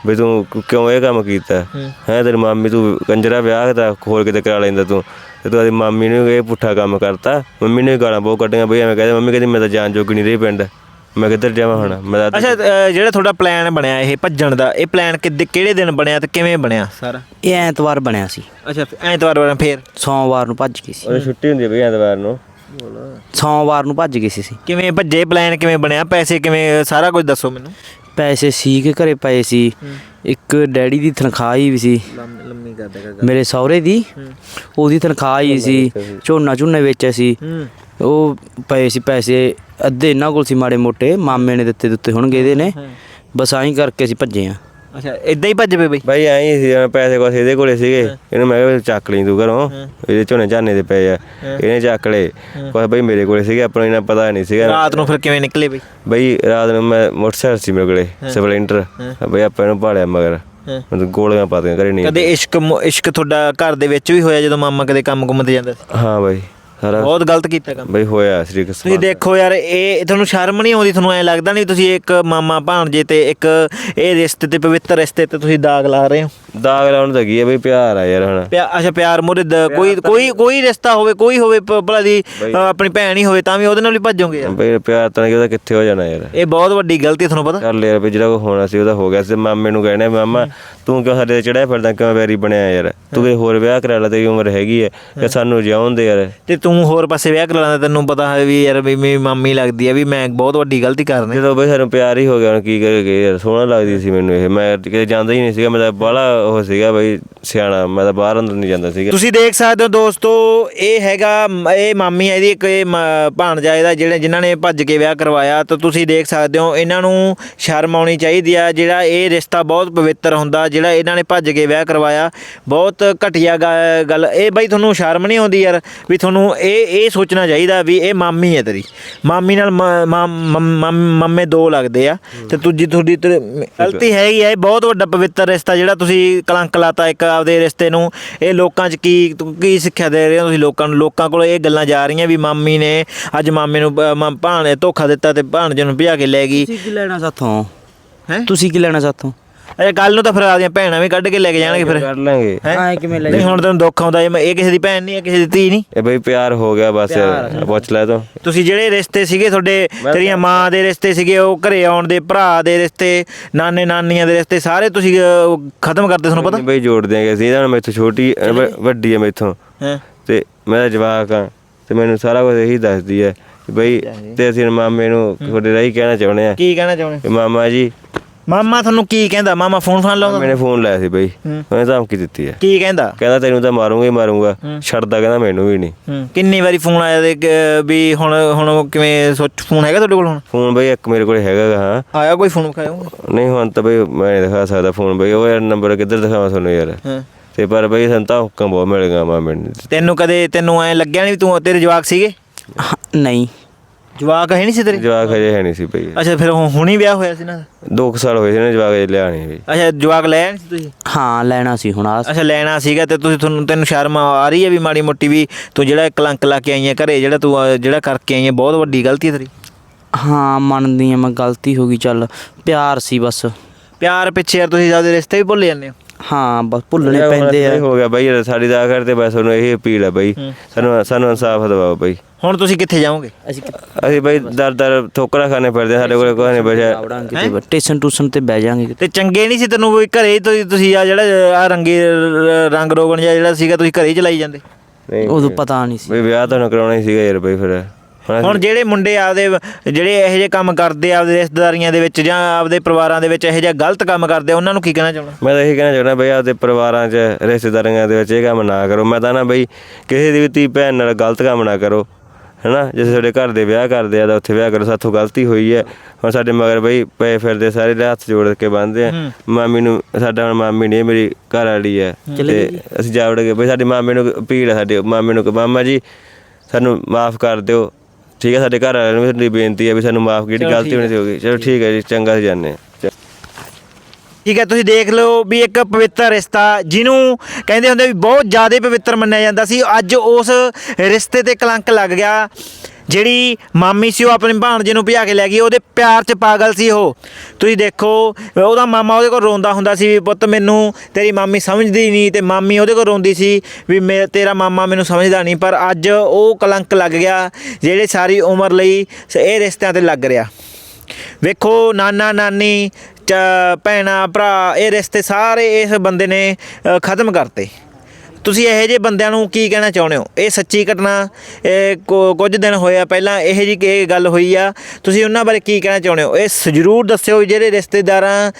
ਵੀ ਤੂੰ ਕਿਉਂ- ਇਹ ਕੰਮ ਕੀਤਾ? ਹੈ। ਤੇਰੀ ਮਾਮੀ ਤੂੰ ਕੰਜਰਾ ਵਿਆਹ ਦਾ ਖੋਲ ਕੇ ਤੇ ਕਰਾ ਲੈਂਦਾ ਤੂੰ। ਤੇ ਤੂੰ ਆਦੀ ਮਾਮੀ ਨੂੰ ਇਹ ਪੁੱਠਾ ਕੰਮ ਕਰਤਾ। ਮੰਮੀ ਨੇ ਗਾਲਾਂ ਬਹੁਤ ਕੱਢੀਆਂ ਬਈ ਐਵੇਂ ਕਹਿੰਦੇ ਮੰਮੀ ਕਹਿੰਦੀ ਮੈਂ ਤਾਂ ਜਾਨ ਜੋਗੀ ਨਹੀਂ ਰਹੀ ਪਿੰਡ। ਮੈਂ ਕਿੱਧਰ ਜਾਵਾਂ ਹੁਣ? ਮੈਂ ਤਾਂ ਅੱਛਾ ਅ, ਜਿਹੜਾ ਤੁਹਾਡਾ ਪਲਾਨ ਬਣਿਆ ਇਹ ਭੱਜਣ ਦਾ ਇਹ ਪਲਾਨ ਕਿੱਦੇ ਕਿਹੜੇ ਦਿਨ ਬਣਿਆ ਤੇ ਕਿਵੇਂ ਬਣਿਆ ਸਾਰਾ? ਇਹ ਐਤਵਾਰ ਬਣਿਆ ਸੀ। ਅੱਛਾ ਐਤਵਾਰ ਵਾਰ ਫੇਰ? ਸੋਮਵਾਰ ਨੂੰ ਭੱਜ ਗਈ ਸੀ। ਉਹਦੀ ਛੁੱਟੀ ਹੁੰਦੀ ਹੈ ਬਈ ਐਤਵਾਰ ਨੂੰ। ਸੋਮਵਾਰ ਨੂੰ ਭੱਜ ਗਈ ਸੀ ਅਸੀਂ। ਕਿਵੇਂ ਭੱਜੇ ਪਲਾਨ ਕਿਵੇਂ ਬਣਿਆ? ਪੈਸੇ ਕਿਵੇਂ ਸਾਰਾ ਕੁਝ ਦੱਸੋ ਮੈਨੂੰ। ਪੈਸੇ ਸੀ ਕਿ ਘਰੇ ਪਏ ਸੀ। ਇੱਕ ਡੈਡੀ ਦੀ ਤਨਖਾਹ ਹੀ ਵੀ ਸੀ। ਲੰਮੀ ਕਰਦਾ ਮੇਰੇ ਸਹੁਰੇ ਦੀ। ਉਹਦੀ ਤਨਖਾਹ ਹੀ ਸੀ। ਝੋਨਾ ਝੁੰਨੇ ਵੇਚਿਆ ਸੀ। ਹੂੰ। ਉਹ ਪਏ ਸੀ ਪੈਸੇ ਅੱਧੇ ਇਹਨਾਂ ਕੋਲ ਸੀ ਮਾੜੇ ਮੋਟੇ ਮਾਮੇ ਨੇ ਦਿੱਤੇ ਦਿੱਤੇ ਹੋਣਗੇ ਇਹਦੇ ਨੇ। ਬਸ ਆਹੀਂ ਕਰਕੇ ਅਸੀਂ ਭੱਜੇ ਆ। ਅੱਛਾ ਇਦਾਂ ਹੀ ਭੱਜ ਪਏ ਬਈ? ਬਾਈ ਐਂ ਹੀ ਸੀ ਜਿਵੇਂ ਪੈਸੇ ਕੋਸ ਇਹਦੇ ਕੋਲੇ ਸੀਗੇ। ਇਹਨੂੰ ਮੈਂ ਕਿਹਾ ਚੱਕ ਲਈ ਤੂੰ ਘਰੋਂ। ਇਹਦੇ ਝੋਨੇ ਝਾਨੇ ਦੇ ਪਏ ਆ। ਇਹਨੇ ਚੱਕ ਲਏ। ਕੁਛ ਬਾਈ ਮੇਰੇ ਕੋਲੇ ਸੀਗੇ ਆਪਾਂ ਨੂੰ ਇਹਨਾਂ ਪਤਾ ਨਹੀਂ ਸੀਗਾ। ਰਾਤ ਨੂੰ ਫਿਰ ਕਿਵੇਂ ਨਿਕਲੇ ਬਈ? ਬਈ ਰਾਤ ਨੂੰ ਮੈਂ ਮੋਟਰਸਾਈਕਲ ਸੀ ਮੇਰੇ ਕੋਲੇ ਸਪਲੈਂਡਰ। ਬਈ ਆਪਾਂ ਇਹਨੂੰ ਭਾਲਿਆ ਮਗਰ। ਮਤਲਬ ਗੋਲੀਆਂ ਪਾਤੀਆਂ ਘਰੇ ਨਹੀਂ ਕਦੇ ਇਸ਼ਕ ਇਸ਼ਕ ਤੁਹਾਡਾ ਘਰ ਦੇ ਵਿੱਚ ਵੀ ਹੋਇਆ ਜਦੋਂ ਮਾਮਾ ਕਦੇ ਕੰਮ ਕੁੰਮ ਤੇ ਜਾਂਦਾ ਸੀ? ਹਾਂ ਬਾਈ। ਸਾਰਾ ਬਹੁਤ ਗਲਤ ਕੀਤਾ ਕੰਮ। ਬਈ ਹੋਇਆ ਸ੍ਰੀ ਤੁਸੀਂ ਕ੍ਰਿਸ਼ਨ ਦੇਖੋ ਯਾਰ ਇਹ ਤੁਹਾਨੂੰ ਸ਼ਰਮ ਨਹੀਂ ਆਉਂਦੀ ਤੁਹਾਨੂੰ ਐ ਲੱਗਦਾ ਨਹੀਂ ਤੁਸੀਂ ਇੱਕ ਮਾਮਾ ਭਾਣਜੇ ਤੇ ਇੱਕ ਇਹ ਰਿਸ਼ਤੇ ਤੇ ਪਵਿੱਤਰ ਰਿਸ਼ਤੇ ਤੇ ਤੁਸੀਂ ਦਾਗ ਲਾ ਰਹੇ ਹੋ? ਦਾਗ ਲਾਉਣ ਤਾਂ ਕੀ ਹੈ ਬਈ ਪਿਆਰ ਆ ਯਾਰ ਹੁਣ ਪਿਆ ਅੱਛਾ ਪਿਆਰ ਮੁਰੇ ਕੋਈ ਕੋਈ ਕੋਈ ਰਿਸ਼ਤਾ ਹੋਵੇ ਕੋਈ ਹੋਵੇ ਭਲਾ ਦੀ ਆਪਣੀ ਭੈਣ ਹੀ ਹੋਵੇ ਤਾਂ ਵੀ ਉਹਦੇ ਨਾਲ ਹੀ ਭੱਜੋਗੇ ਯਾਰ। ਬਈ ਪਿਆਰ ਤਾਂ ਉਹਦਾ ਕਿੱਥੇ ਹੋ ਜਾਣਾ ਯਾਰ। ਇਹ ਬਹੁਤ ਵੱਡੀ ਗਲਤੀ ਤੁਹਾਨੂੰ ਪਤਾ। ਕਰ ਲਿਆ ਵੀ ਜਿਹੜਾ ਕੋ ਹੋਣਾ ਸੀ ਉਹਦਾ ਹੋ ਗਿਆ ਸੀ। ਮਾਮੇ ਨੂੰ ਕਹਿਣਾ ਮਾਮਾ ਤੂੰ ਕਿਉਂ ਸਾਡੇ ਤੇ ਚੜਿਆ ਫਿਰਦਾ ਕਿਉਂ ਵੈਰੀ ਬਣਿਆ ਯਾਰ? ਤੂੰ ਕੋਈ ਹੋਰ ਵਿਆਹ ਕਰਾ ਲੈ ਤੇਰੀ ਉਮਰ ਹੈਗੀ ਹੈ। ਕਿ ਸਾਨੂੰ ਜਿਉਣ ਦੇ ਯਾਰ। ਤੇ ਤੂੰ ਹੋਰ ਪਾਸੇ ਵਿਆਹ ਕਰਾ ਲੈਂਦਾ ਤੈਨੂੰ ਪਤਾ ਹੈ ਵੀ ਯਾਰ ਵੀ ਮੇਰੀ ਮਾਮੀ ਲੱਗਦੀ ਹੈ ਵੀ ਮੈਂ ਬਹੁਤ ਵੱਡੀ ਗਲਤੀ ਕਰਨੀ ਜਦੋਂ ਬਈ ਸਾਨੂੰ ਪਿਆਰ ਹੀ ਹੋ ਗਿਆ ਹੁਣ ਕੀ ਕਰੀਏ ਯਾਰ ਸੋਹਣਾ ਲੱਗਦੀ ਸੀ ਮੈਨੂੰ ਇਹ। ਮੈਂ ਕਿਤੇ ਜਾਂਦਾ ਹੀ ਨਹੀਂ ਸੀਗਾ ਮੈਂ ਤਾਂ ਬਾਹਲਾ ਉਹ ਸੀਗਾ ਬਈ ਸਿਆਣਾ ਮੈਂ ਤਾਂ ਬਾਹਰ ਅੰਦਰ ਨਹੀਂ ਜਾਂਦਾ ਸੀਗਾ। ਤੁਸੀਂ ਦੇਖ ਸਕਦੇ ਹੋ ਦੋਸਤੋ ਇਹ ਹੈਗਾ ਇਹ ਮਾਮੀ ਹੈ ਇਹਦੀ ਇੱਕ ਇਹ ਮ- ਭਾਣਜਾ ਇਹਦਾ ਜਿਹੜੇ ਜਿਨ੍ਹਾਂ ਨੇ ਭੱਜ ਕੇ ਵਿਆਹ ਕਰਵਾਇਆ ਤਾਂ ਤੁਸੀਂ ਦੇਖ ਸਕਦੇ ਹੋ ਇਹਨਾਂ ਨੂੰ ਸ਼ਰਮ ਆਉਣੀ ਚਾਹੀਦੀ ਆ ਜਿਹੜਾ ਇਹ ਰਿਸ਼ਤਾ ਬਹੁਤ ਪਵਿੱਤਰ ਹੁੰਦਾ ਜਿਹੜਾ ਇਹਨਾਂ ਨੇ ਭੱਜ ਕੇ ਵਿਆਹ ਕਰਵਾਇਆ ਬਹੁਤ ਘਟੀਆ ਗ- ਗੱਲ ਇਹ ਬਈ ਤੁਹਾਨੂੰ ਸ਼ਰਮ ਨਹੀਂ ਆਉਂਦੀ ਯਾਰ ਵੀ ਤੁਹਾਨੂੰ ਇਹ ਇਹ ਸੋਚਣਾ ਚਾਹੀਦਾ ਵੀ ਇਹ ਮਾਮੀ ਹੈ ਤੇਰੀ। ਮਾਮੀ ਨਾਲ ਮਾਮ- ਦੋ ਲੱਗਦੇ ਆ। ਤੇ ਦੂਜੀ ਤੁਹਾਡੀ ਗਲਤੀ ਹੈਗੀ ਆ ਇਹ ਬਹੁਤ ਵੱਡਾ ਪਵਿੱਤਰ ਰਿਸ਼ਤਾ ਜਿਹੜਾ ਤੁਸੀਂ ਕਲੰਕ ਲਾਤਾ ਇੱਕ ਆਪਦੇ ਰਿਸ਼ਤੇ ਨੂੰ। ਇਹ ਲੋਕਾਂ 'ਚ ਕੀ ਕੀ ਸਿੱਖਿਆ ਦੇ ਰਹੇ ਹੋ ਤੁਸੀਂ ਲੋਕਾਂ ਨੂੰ? ਲੋਕਾਂ ਕੋਲ ਇਹ ਗੱਲਾਂ ਜਾ ਰਹੀਆਂ ਵੀ ਮਾਮੀ ਨੇ ਅੱਜ ਮਾਮੇ ਨੂੰ ਭਾਣ ਧੋਖਾ ਦਿੱਤਾ ਤੇ ਭਾਣਜੇ ਨੂੰ ਭਜਾ ਕੇ ਲੈ ਗਈ। ਤੁਸੀਂ ਕੀ ਲੈਣਾ ਸਾਥੋਂ? ਹੈ? ਤੁਸੀਂ ਕੀ ਲੈਣਾ ਸਾਥੋਂ? ਅਜੇ ਕੱਲ ਨੂੰ ਤਾਂ ਫਿਰ ਆਪਦੀਆਂ ਭੈਣਾਂ ਵੀ ਕੱਢ ਕੇ ਲੈ ਕੇ ਜਾਣਗੇ ਫਿਰ। ਕਰ ਲਾਂਗੇ। ਹੈਂ? ਐਂ ਕਿਵੇਂ ਲੈ ਨਹੀਂ ਹੁਣ ਤੈਨੂੰ ਦੁੱਖ ਆਉਂਦਾ ਇਹ ਇਹ ਕਿਸੇ ਦੀ ਭੈਣ ਨਹੀਂ ਹੈ ਕਿਸੇ ਦੀ ਧੀ ਨਹੀਂ। ਇਹ ਬਈ ਪਿਆਰ ਹੋ ਗਿਆ ਬਸ ਪੁੱਛ ਲੈ ਤੂੰ। ਤੁਸੀਂ ਜਿਹੜੇ ਰਿਸ਼ਤੇ ਸੀਗੇ ਤੁਹਾਡੇ ਤੇਰੀਆਂ ਮਾਂ ਦੇ ਰਿਸ਼ਤੇ ਸੀਗੇ ਉਹ ਘਰੇ ਆਉਣ ਦੇ ਭਰਾ ਦੇ ਰਿਸ਼ਤੇ ਨਾਨੇ ਨਾਨੀਆਂ ਦੇ ਰਿਸ਼ਤੇ ਸਾਰੇ ਤੁਸੀਂ ਅਹ, ਖਤਮ ਕਰਤੇ ਤੁਹਾਨੂੰ ਪਤਾ? ਬਈ ਜੋੜ ਦਿਆਂਗੇ ਅਸੀਂ ਇਹਦਾ ਮੈਥੋਂ ਛੋਟੀ ਅਹ, ਵ- ਵੱਡੀ ਹੈ ਮੈਥੋਂ। ਹਾਂ? ਤੇ ਮੈਂ ਤਾਂ ਜਵਾਕ ਆ ਤੇ ਮੈਨੂੰ ਸਾਰਾ ਕੁਝ ਇਹੀ ਦੱਸਦੀ ਹੈ ਕਿ ਬਈ ਤੇ ਅਸੀਂ ਮਾਮੇ ਨੂੰ ਤੁਹਾਡੇ ਰਾਹੀਂ ਕਹਿਣਾ ਚਾਹੁੰਦੇ ਆ ਕੀ ਕਹਿਣਾ ਚਾਹੁੰਦੇ? ਕਿ ਮਾਮਾ ਜੀ ਮਾਮਾ ਤੁਹਾਨੂੰ ਕੀ ਕਹਿੰਦਾ? ਮਾਮਾ ਫੋਨ ਫਾਨ ਲਾਉਂਦਾ? ਮੈਨੇ ਫੋਨ ਲਾਇਆ ਸੀ ਬਈ। ਉਹਨੇ ਧਮਕੀ ਦਿੱਤੀ ਹੈ ਕੀ ਕਹਿੰਦਾ? ਕਹਿੰਦਾ ਤੈਨੂੰ ਤਾਂ ਮਾਰੂੰਗਾ ਹੀ ਮਾਰੂੰਗਾ। ਛੱਡਦਾ ਕਹਿੰਦਾ ਮੈਨੂੰ ਵੀ ਨਹੀਂ। ਹੂੰ। ਕਿੰਨੀ ਵਾਰੀ ਫੋਨ ਆਇਆ ਤੇ ਕਿ ਵੀ ਹੁਣ ਹੁਣ ਕਿਵੇਂ ਸੋਚ ਫੋਨ ਹੈਗਾ ਤੁਹਾਡੇ ਕੋਲ ਹੁਣ? ਫੋਨ ਬਈ ਇੱਕ ਮੇਰੇ ਕੋਲ ਹੈਗਾ ਗਾ, ਹਾਂ। ਆਇਆ ਕੋਈ ਫੋਨ ਖਾਇਓ ਨਹੀਂ ਹੁਣ ਤਾਂ ਬਈ ਮੈਂ ਨਹੀਂ ਦਿਖਾ ਸਕਦਾ ਫੋਨ ਬਈ। ਉਹ ਯਾਰ ਨੰਬਰ ਕਿੱਧਰ ਦਿਖਾਵਾਂ ਤੁਹਾਨੂੰ ਯਾਰ? ਹਾਂ। ਤੇ ਪਰ ਬਈ ਸਾਨੂੰ ਤਾਂ ਹੁਕਮ ਬਹੁਤ ਮਿਲ ਗਿਆ ਮਾਮੇ ਨੇ। ਤੈਨੂੰ ਕਦੇ ਤੈਨੂੰ ਐ ਲੱਗਿਆ ਨਹੀਂ ਤੂੰ ਤੇਰੇ ਜਵਾਕ ਸੀਗੇ? ਹਾਂ, ਨਹੀਂ। ਜਵਾਕ ਹੈ ਨਹੀਂ ਸੀ ਤੇਰੇ? ਜਵਾਕ ਹਜੇ ਹੈ ਨਹੀਂ ਸੀ ਬਈ। ਅੱਛਾ ਫਿਰ ਹੁਣ ਹੁਣੀ ਵਿਆਹ ਹੋਇਆ ਸੀ ਨਾ? ਦੋ ਕੁ ਸਾਲ ਹੋਏ ਸੀ ਨਾ ਜਵਾਕ ਹਜੇ ਲਿਆ ਨਹੀਂ ਬਈ। ਅੱਛਾ ਜਵਾਕ ਲੈ ਆਏ ਸੀ ਤੁਸੀਂ? ਹਾਂ ਲੈਣਾ ਸੀ ਹੁਣ ਆ ਅੱਛਾ ਲੈਣਾ ਸੀਗਾ ਤੇ ਤੁਸੀਂ ਤੁਹਾਨੂੰ ਤੈਨੂੰ ਸ਼ਰਮ ਆ ਰਹੀ ਹੈ ਵੀ ਮਾੜੀ ਮੋਟੀ ਵੀ ਤੂੰ ਜਿਹੜਾ ਕਲੰਕ ਲਾ ਕੇ ਆਈ ਹੈ ਘਰੇ ਜਿਹੜਾ ਤੂੰ ਅਹ, ਜਿਹੜਾ ਕਰਕੇ ਆਈ ਹੈ ਬਹੁਤ ਵੱਡੀ ਗਲਤੀ ਹੈ ਤੇਰੀ। ਹਾਂ ਮੰਨਦੀ ਆ ਮੈਂ ਗਲਤੀ ਹੋ ਗਈ ਚੱਲ। ਪਿਆਰ ਸੀ ਬਸ। ਪਿਆਰ ਪਿੱਛੇ ਯਾਰ ਤੁਸੀਂ ਜ਼ਿਆਦਾ ਰਿਸ਼ਤੇ ਵੀ ਭੁੱਲ ਜਾਂਦੇ ਹੋ। ਹਾਂ ਬਸ ਭੁੱਲਣੇ ਪੈਂਦੇ ਇਹ ਆ ਹੋ ਗਿਆ ਬਈ ਸਾਡੀ ਦਾ ਕਰਦੇ ਬਸ ਉਹਨੂੰ ਇਹ ਅਪੀਲ ਹੈ ਬਈ। ਸਾਨੂੰ ਸਾਨੂੰ ਇਨਸਾਫ ਦਿਵਾਓ ਬਈ। ਹੁਣ ਤੁਸੀਂ ਕਿੱਥੇ ਜਾਓਗੇ? ਅਸੀਂ ਅਸੀਂ ਬਈ ਦਰ ਦਰ ਠੋਕਰਾਂ ਖਾਣੇ ਫਿਰਦੇ ਸਾਡੇ ਕੋਲ ਕੋਈ ਨਹੀਂ ਬਚਿਆ ਟੇਸ਼ਨ ਟੂਸ਼ਨ ਤੇ ਬਹਿ ਜਾਾਂਗੇ ਤੇ ਚੰਗੇ ਨਹੀਂ ਸੀ ਤੈਨੂੰ ਵੀ ਘਰੇ ਤੁਸੀਂ ਤੁਸੀਂ ਆ ਜਿਹੜਾ ਆ ਰੰਗੇ ਰੰਗ ਰੋਗਣ ਜਿਹਾ ਜਿਹੜਾ ਸੀਗਾ ਤੁਸੀਂ ਘਰੇ ਹੀ ਚਲਾਈ ਜਾਂਦੇ? ਨਹੀਂ ਉਦੋਂ ਪਤਾ ਨਹੀਂ ਸੀ। ਬਈ ਵਿਆਹ ਤਾਂ ਕਰਾਉਣਾ ਹੀ ਸੀਗਾ ਯਾਰ ਬਈ ਫਿਰ। ਹੁਣ ਜਿਹੜੇ ਮੁੰਡੇ ਆਪਦੇ ਜਿਹੜੇ ਇਹੋ ਜਿਹੇ ਕੰਮ ਕਰਦੇ ਆ ਆਪਦੇ ਰਿਸ਼ਤੇਦਾਰੀਆਂ ਦੇ ਵਿੱਚ ਜਾਂ ਆਪਦੇ ਪਰਿਵਾਰਾਂ ਦੇ ਵਿੱਚ ਇਹੋ ਜਿਹਾ ਗਲਤ ਕੰਮ ਕਰਦੇ ਆ ਉਹਨਾਂ ਨੂੰ ਕੀ ਕਹਿਣਾ ਚਾਹੁੰਦਾ ਮੈਂ ਤਾਂ ਇਹੀ ਕਹਿਣਾ ਚਾਹੁੰਦਾ ਬਈ ਆਪਦੇ ਪਰਿਵਾਰਾਂ 'ਚ ਰਿਸ਼ਤੇਦਾਰੀਆਂ ਦੇ ਵਿੱਚ ਇਹ ਕੰਮ ਨਾ ਕਰੋ। ਮੈਂ ਤਾਂ ਨਾ ਬਈ ਕਿਸੇ ਦੀ ਵੀ ਧੀ ਭੈਣ ਨਾਲ ਗਲਤ ਕੰਮ ਨਾ ਕਰੋ ਹੈਨਾ? ਜੇ ਤੁਹਾਡੇ ਘਰ ਦੇ ਵਿਆਹ ਕਰਦੇ ਆ ਤਾਂ ਉੱਥੇ ਵਿਆਹ ਕਰੋ ਸਾਥੋਂ ਗਲਤੀ ਹੋਈ ਹੈ। ਹੁਣ ਸਾਡੇ ਮਗਰ ਬਈ ਪਏ ਫਿਰਦੇ ਸਾਰੇ ਹੱਥ ਜੋੜ ਕੇ ਬੰਨਦੇ ਆ। ਮਾਮੀ ਨੂੰ ਸਾਡਾ ਹੁਣ ਮਾਮੀ ਨਹੀਂ ਮੇਰੀ ਘਰ ਵਾਲੀ ਹੈ। ਤੇ ਅਸੀਂ ਜਾਵੜ ਕੇ ਬਈ ਸਾਡੀ ਮਾਮੀ ਨੂੰ ਅਪੀਲ ਹੈ ਸਾਡੇ। ਮਾਮੀ ਨੂੰ ਕਿ ਮਾਮਾ ਜੀ ਸਾਨੂੰ ਮਾਫ ਕਰ ਦਿਓ। ਠੀਕ ਹੈ ਸਾਡੇ ਘਰ ਵਾਲਿਆਂ ਨੂੰ ਵੀ ਤੁਹਾਡੀ ਬੇਨਤੀ ਹੈ ਵੀ ਸਾਨੂੰ ਮਾਫ ਕੀਤੀ ਗਲਤੀ ਹੋਣੀ ਸੀ ਹੋ। ਗਈ ਚਲੋ ਠੀਕ ਹੈ। ਜੀ ਚੰਗਾ ਸੀ ਜਾਂਦੇ ਹਾਂ। ਠੀਕ ਹੈ ਤੁਸੀਂ ਦੇਖ ਲਓ ਵੀ ਇੱਕ ਪਵਿੱਤਰ ਰਿਸ਼ਤਾ ਜਿਹਨੂੰ ਕਹਿੰਦੇ ਹੁੰਦੇ ਵੀ ਬਹੁਤ ਜ਼ਿਆਦਾ ਪਵਿੱਤਰ ਮੰਨਿਆ ਜਾਂਦਾ ਸੀ। ਅੱਜ ਉਸ ਰਿਸ਼ਤੇ ਤੇ ਕਲੰਕ ਲੱਗ ਗਿਆ। ਜਿਹੜੀ ਮਾਮੀ ਸੀ ਉਹ ਆਪਣੇ ਭਾਣਜੇ ਨੂੰ ਭਜਾ ਕੇ ਲੈ ਗਈ, ਉਹਦੇ ਪਿਆਰ 'ਚ ਪਾਗਲ ਸੀ ਉਹ। ਤੁਸੀਂ ਦੇਖੋ, ਉਹਦਾ ਮਾਮਾ ਉਹਦੇ ਕੋਲ ਰੋਂਦਾ ਹੁੰਦਾ ਸੀ ਵੀ ਪੁੱਤ ਮੈਨੂੰ ਤੇਰੀ ਮਾਮੀ ਸਮਝਦੀ ਨਹੀਂ ਤੇ ਮਾਮੀ ਉਹਦੇ ਕੋਲ ਰੋਂਦੀ ਸੀ ਵੀ ਮੇ, ਤੇਰਾ ਮਾਮਾ ਮੈਨੂੰ ਸਮਝਦਾ ਨਹੀਂ, ਪਰ ਅੱਜ ਉਹ ਕਲੰਕ ਲੱਗ ਗਿਆ, ਜਿਹੜੇ ਸਾਰੀ ਉਮਰ ਲਈ ਇਹ ਰਿਸ਼ਤਿਆਂ ਤੇ ਲੱਗ ਰਿਹਾ। ਵੇਖੋ, ਨਾਨਾ, ਨਾਨੀ, ਚ, ਭੈਣਾ, ਭਰਾ, ਇਹ ਰਿਸ਼ਤੇ ਸਾਰੇ ਇਸ ਬੰਦੇ ਨੇ ਖਤਮ ਕਰਤੇ। ਤੁਸੀਂ ਇਹੋ ਜਿਹੇ ਬੰਦਿਆਂ ਨੂੰ ਕੀ ਕਹਿਣਾ ਚਾਹੁੰਦੇ ਹੋ? ਇਹ ਸੱਚੀ ਘਟਨਾ, ਇਹ ਕੁ- ਕੁਝ ਦਿਨ ਹੋਇਆ ਪਹਿਲਾਂ ਇਹੋ ਜਿਹੀ ਕਿ ਗੱਲ ਹੋਈ ਆ। ਤੁਸੀਂ ਉਹਨਾਂ ਬਾਰੇ ਕੀ ਕਹਿਣਾ ਚਾਹੁੰਦੇ ਹੋ? ਇਹ ਜ਼ਰੂਰ ਦੱਸਿਓ ਜਿਹੜੇ ਰਿਸ਼ਤੇਦਾਰਾਂ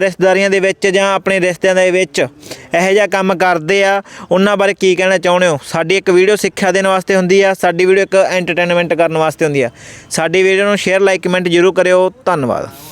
ਰਿਸ਼ਤੇਦਾਰੀਆਂ ਦੇ ਵਿੱਚ ਜਾਂ ਆਪਣੇ ਰਿਸ਼ਤਿਆਂ ਦੇ ਵਿੱਚ ਇਹੋ ਜਿਹਾ ਕੰਮ ਕਰਦੇ ਆ, ਉਹਨਾਂ ਬਾਰੇ ਕੀ ਕਹਿਣਾ ਚਾਹੁੰਦੇ ਹੋ? ਸਾਡੀ ਇੱਕ ਵੀਡੀਓ ਸਿੱਖਿਆ ਦੇਣ ਵਾਸਤੇ ਹੁੰਦੀ ਆ, ਸਾਡੀ ਵੀਡੀਓ ਇੱਕ ਐਂਟਰਟੇਨਮੈਂਟ ਕਰਨ ਵਾਸਤੇ ਹੁੰਦੀ ਆ। ਸਾਡੀ ਵੀਡੀਓ ਨੂੰ ਸ਼ੇਅਰ ਲਾਈਕ ਕਮੈਂਟ ਜ਼ਰੂਰ ਕਰਿਓ। ਧੰਨਵਾਦ।